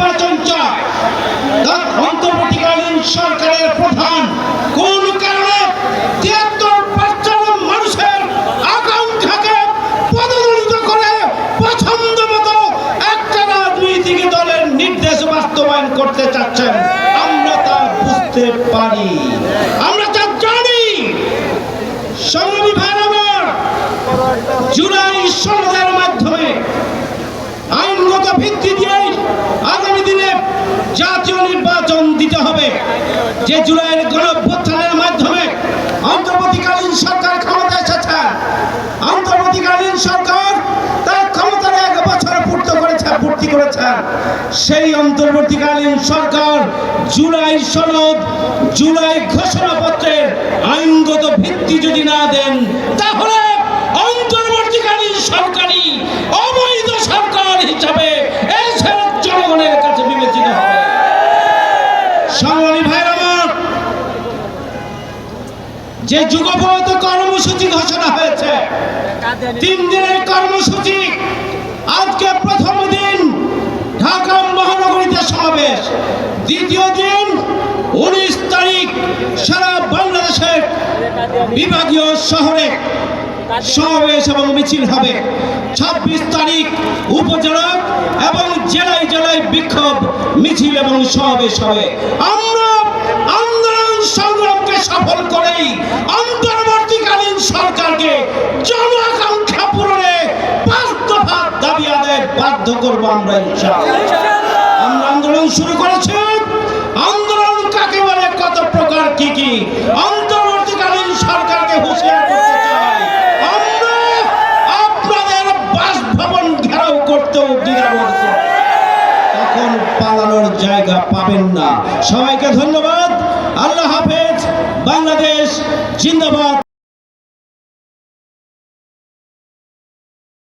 নির্বাচন চায়। তার অন্তর্বর্তীকালীন সরকারের প্রধান কোন কারণে মানুষের করে পছন্দ মতো দলের নির্দেশ বাস্তবায়ন করতে চাচ্ছেন? আমরা তা বুঝতে পারি আমরা তা জানি সংগ্রামী ভাইয়ের আমার জুলাই সনদের মাধ্যমে আইনগত ভিত্তি দিয়ে আগামী দিনে জাতীয় নির্বাচন দিতে হবে। যে জুলাইয়ের গণভ্যুত্থানের মাধ্যমে অন্তর্বর্তীকালীন সরকার ক্ষমতা এসেছে, অন্তর্বর্তীকালীন সরকার তার ক্ষমতার এক বছর পূর্ত করেছে, পূর্তি করেছে। সেই অন্তর্বর্তীকালীন সরকার জুলাই সনদ, জুলাই ঘোষণাপত্রের আইনগত ভিত্তি যদি না দেন, তাহলে অন্তর্বর্তীকালীন সরকারি যে যুগপত কর্মসূচি ঘোষণা হয়েছে, তিন দিনের কর্মসূচি, আজকে প্রথম দিন ঢাকা মহানগরীতে সমাবেশ। দ্বিতীয় দিন উনিশ তারিখ সারা বাংলাদেশের বিভাগীয় শহরে সমাবেশ এবং মিছিল হবে। ছাব্বিশ তারিখ উপজেলা এবং জেলায় জেলায় বিক্ষোভ, মিছিল এবং সমাবেশ হবে। আমরা আন্দোলন সংগ্রামকে সফল করেই বাধ্য করব আমরা আমরা আন্দোলন শুরু করেছি। আন্দোলন কাকে বলে, কত প্রকার, কি কি? অন্তর্বর্তীকালীন সরকারকে হুঁশিয়ার করতে চাই। আমরা আপনাদের বাসভবন ঘেরাও করতেও। তখন পালানোর জায়গা পাবেন না। সবাইকে ধন্যবাদ। আল্লাহ হাফেজ। বাংলাদেশ জিন্দাবাদ।